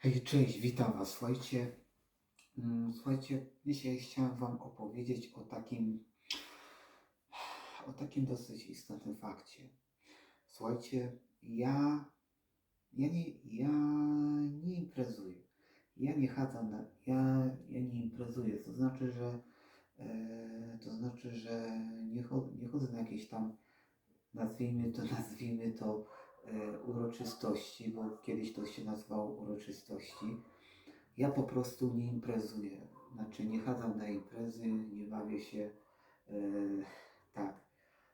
Hej, cześć, witam Was. Słuchajcie, mm, słuchajcie, dzisiaj chciałem Wam opowiedzieć o takim, o takim dosyć istotnym fakcie. Słuchajcie, ja, ja nie, ja nie imprezuję. Ja nie chadzę na, ja, ja nie imprezuję. To znaczy, że, e, to znaczy, że nie, nie chodzę na jakieś tam, nazwijmy to, nazwijmy to, uroczystości, bo kiedyś to się nazywało uroczystości. Ja po prostu nie imprezuję. Znaczy nie chadzam na imprezy, nie bawię się. E, tak.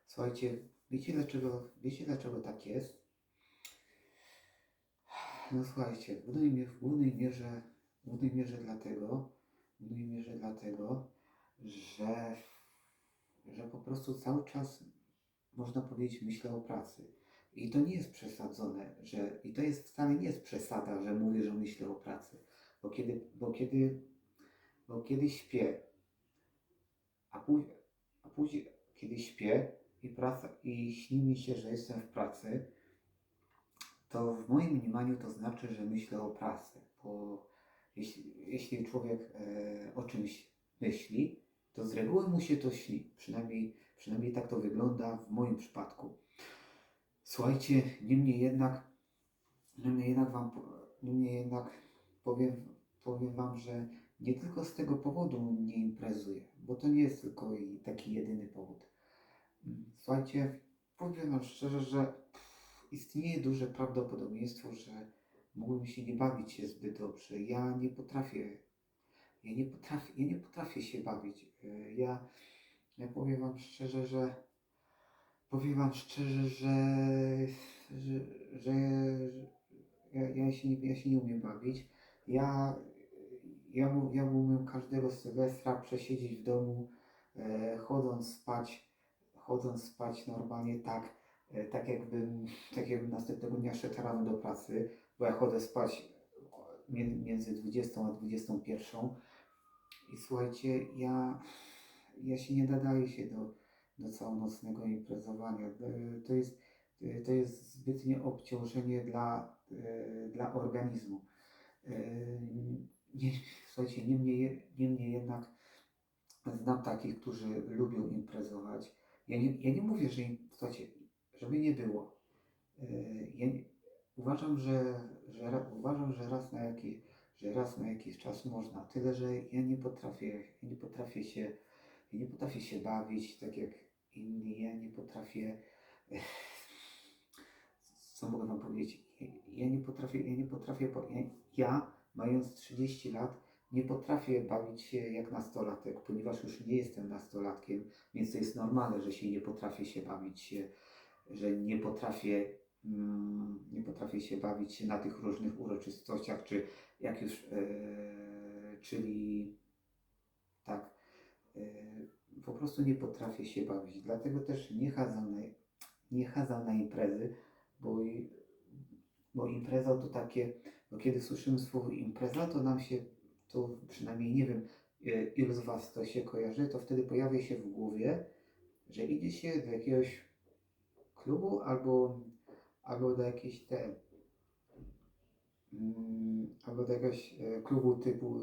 Słuchajcie, wiecie dlaczego, wiecie dlaczego tak jest? No słuchajcie, w głównej, mie- w głównej mierze, w głównej mierze dlatego, w głównej mierze dlatego, że, że po prostu cały czas można powiedzieć myślę o pracy. I to nie jest przesadzone, że i to jest wcale nie jest przesada, że mówię, że myślę o pracy. Bo kiedy, bo kiedy, bo kiedy śpię, a, póź, a później, kiedy śpię i praca i śni mi się, że jestem w pracy, to w moim mniemaniu to znaczy, że myślę o pracy. Bo jeśli, jeśli człowiek e, o czymś myśli, to z reguły mu się to śni. Przynajmniej, przynajmniej tak to wygląda w moim przypadku. Słuchajcie, niemniej jednak, niemniej jednak wam, niemniej jednak powiem, powiem wam, że nie tylko z tego powodu nie imprezuję, bo to nie jest tylko i taki jedyny powód. Słuchajcie, powiem wam szczerze, że istnieje duże prawdopodobieństwo, że mógłbym się nie bawić się zbyt dobrze. Ja nie potrafię, ja nie potrafię, ja nie potrafię się bawić. Ja, ja powiem wam szczerze, że powiem wam szczerze, że, że, że, ja, ja, się nie, ja się nie umiem bawić. Ja, ja, ja mógłbym każdego Sylwestra przesiedzieć w domu, e, chodząc spać, chodząc spać normalnie tak, e, tak jakbym, tak jakbym następnego dnia szedł rano do pracy, bo ja chodzę spać między 20 a 21. I słuchajcie, ja, ja się nie nadaję się do, do całonocnego imprezowania. E, To jest, e, to jest zbytnie obciążenie dla, e, dla organizmu. Nie, słuchajcie, niemniej, niemniej jednak znam takich, którzy lubią imprezować. Ja nie, ja nie mówię, że im, słuchajcie, żeby nie było. Ja nie, uważam, że, że, uważam, że raz na jakiś że raz na jakiś czas można. Tyle, że ja nie potrafię, ja nie potrafię się, ja nie potrafię się bawić tak jak inni. Ja nie potrafię. Co mogę wam powiedzieć? Ja- nie potrafię, ja nie potrafię. po- Ja, ja mając 30 lat, nie potrafię bawić się jak nastolatek, ponieważ już nie jestem nastolatkiem, więc to jest normalne, że się nie potrafię się bawić że nie potrafię, mm, nie potrafię się bawić na tych różnych uroczystościach, czy jak już, e, czyli tak, e, po prostu nie potrafię się bawić. Dlatego też nie chadzam na, nie chadzam na imprezy, bo, bo impreza to takie, bo kiedy słyszymy słowo impreza, to nam się, to przynajmniej nie wiem, e, ilu z Was to się kojarzy, to wtedy pojawia się w głowie, że idzie się do jakiegoś klubu albo, albo do jakiejś te, mm, albo do jakiegoś e, klubu typu,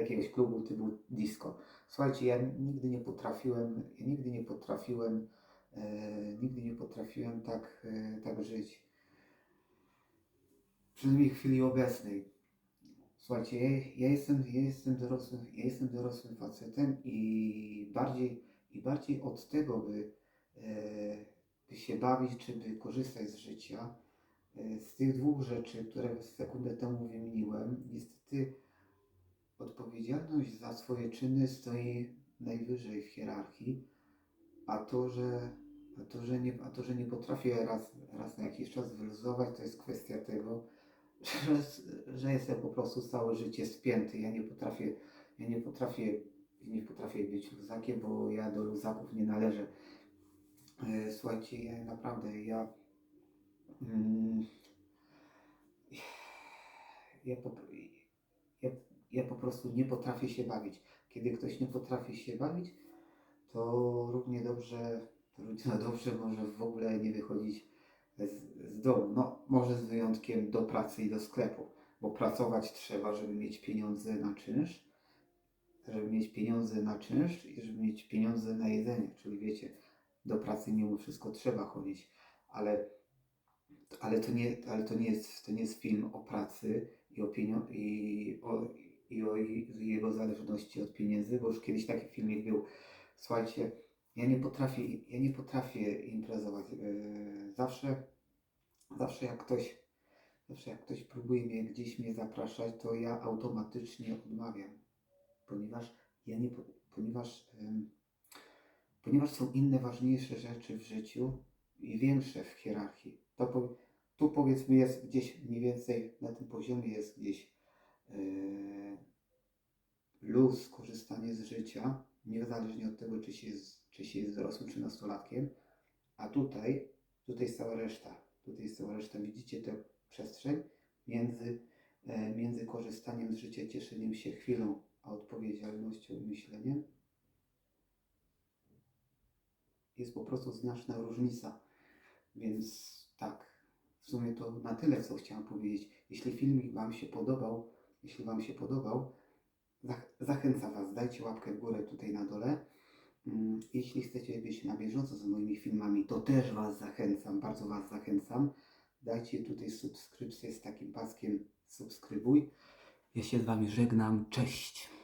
jakiegoś klubu typu disco. Słuchajcie, ja nigdy nie potrafiłem, ja nigdy nie potrafiłem, e, nigdy nie potrafiłem tak, e, tak żyć. Przynajmniej w chwili obecnej. Słuchajcie, ja, ja, jestem, ja, jestem dorosłym, ja jestem dorosłym facetem i bardziej, i bardziej od tego, by, e, by się bawić, czy by korzystać z życia, e, z tych dwóch rzeczy, które sekundę temu wymieniłem, niestety odpowiedzialność za swoje czyny stoi najwyżej w hierarchii, a to, że, a to, że, nie, a to, że nie potrafię raz, raz na jakiś czas wyluzować, to jest kwestia tego, że, że jestem po prostu całe życie spięty. Ja nie potrafię, ja nie potrafię, nie potrafię być luzakiem, bo ja do luzaków nie należę. E, Słuchajcie, ja naprawdę, ja, mm, ja, po, ja, ja po prostu nie potrafię się bawić. Kiedy ktoś nie potrafi się bawić, to równie dobrze, to równie dobrze może w ogóle nie wychodzić z, z domu. No, może z wyjątkiem do pracy i do sklepu. bo pracować trzeba, żeby mieć pieniądze na czynsz, żeby mieć pieniądze na czynsz i żeby mieć pieniądze na jedzenie, czyli wiecie, do pracy mimo wszystko trzeba chodzić, ale, ale, to, nie, ale to, nie jest, to nie jest film o pracy i o, pienio- i o, i o jego zależności od pieniędzy, bo już kiedyś taki filmik był. Słuchajcie, ja nie potrafię, ja nie potrafię imprezować. Yy, Zawsze, zawsze jak ktoś, zawsze jak ktoś próbuje mnie gdzieś mnie zapraszać, to ja automatycznie odmawiam, ponieważ ja nie, po- ponieważ, ponieważ są inne ważniejsze rzeczy w życiu i większe w hierarchii. To tu powiedzmy jest gdzieś mniej więcej na tym poziomie jest gdzieś luz, korzystanie z życia, niezależnie od tego, czy się jest, czy się jest dorosłym, czy nastolatkiem, a tutaj, tutaj jest cała reszta, tutaj jest cała reszta, widzicie tę przestrzeń? Między, e, między korzystaniem z życia, cieszeniem się chwilą, a odpowiedzialnością i myśleniem. Jest po prostu znaczna różnica, więc tak, w sumie to na tyle, co chciałam powiedzieć. Jeśli filmik Wam się podobał, jeśli Wam się podobał, zachęcam Was, dajcie łapkę w górę tutaj na dole. Mm, Jeśli chcecie być na bieżąco z moimi filmami, to też Was zachęcam, bardzo Was zachęcam. Dajcie tutaj subskrypcję z takim paskiem subskrybuj. Ja się z Wami żegnam, cześć!